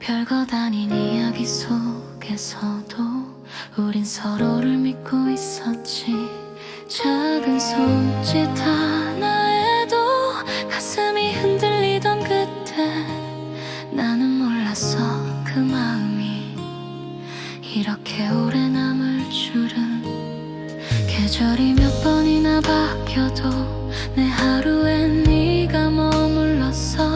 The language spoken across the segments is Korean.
별것 아닌 이야기 속에서도 우린 서로를 믿고 있었지. 작은 손짓 하나에도 가슴이 흔들리던 그때 나는 몰랐어 그 마음이. 이렇게 오래 남을 줄은 계절이 몇 번이나 바뀌어도 내 하루엔 네가 머물렀어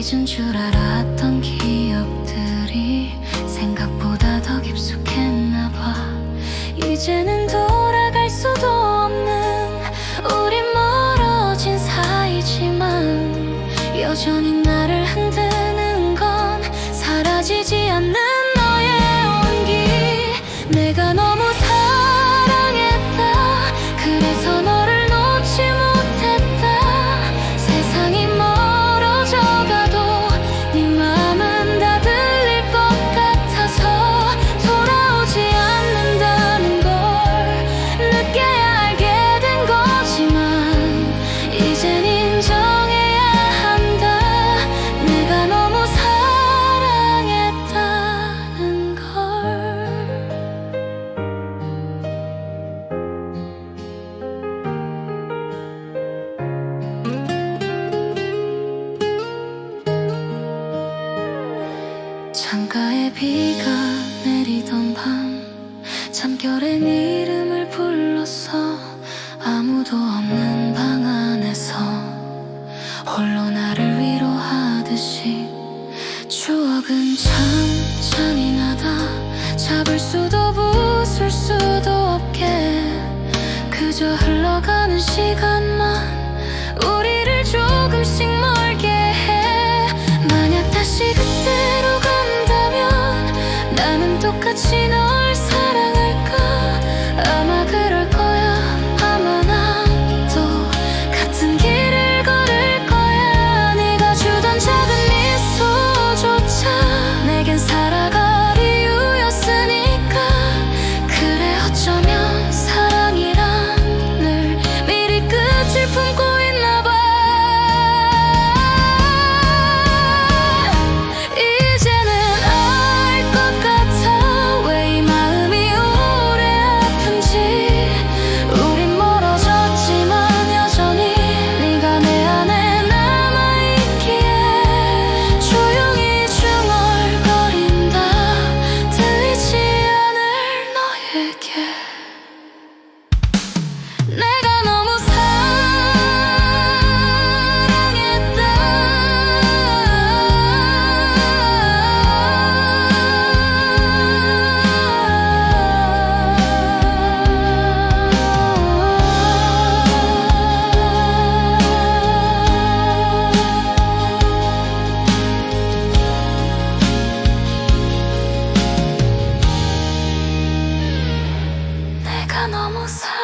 잊은 줄 알았던 기억들이 생각보다 더 깊숙했나 봐. 이제는 돌아갈 수도 없는 우린 멀어진 사이지만 여전히 나를 흔드는 건 사라지지 않는 너의 온기. 내가 너무 사 비가 내리던 밤 잠결에 네 이름을 불렀어. 아무도 없는 방 안에서 홀로 나를 위로하듯이 추억은 참 잔인하다. 잡을 수도 부술 수도 없게 그저 흘러가는 시간만 の重さ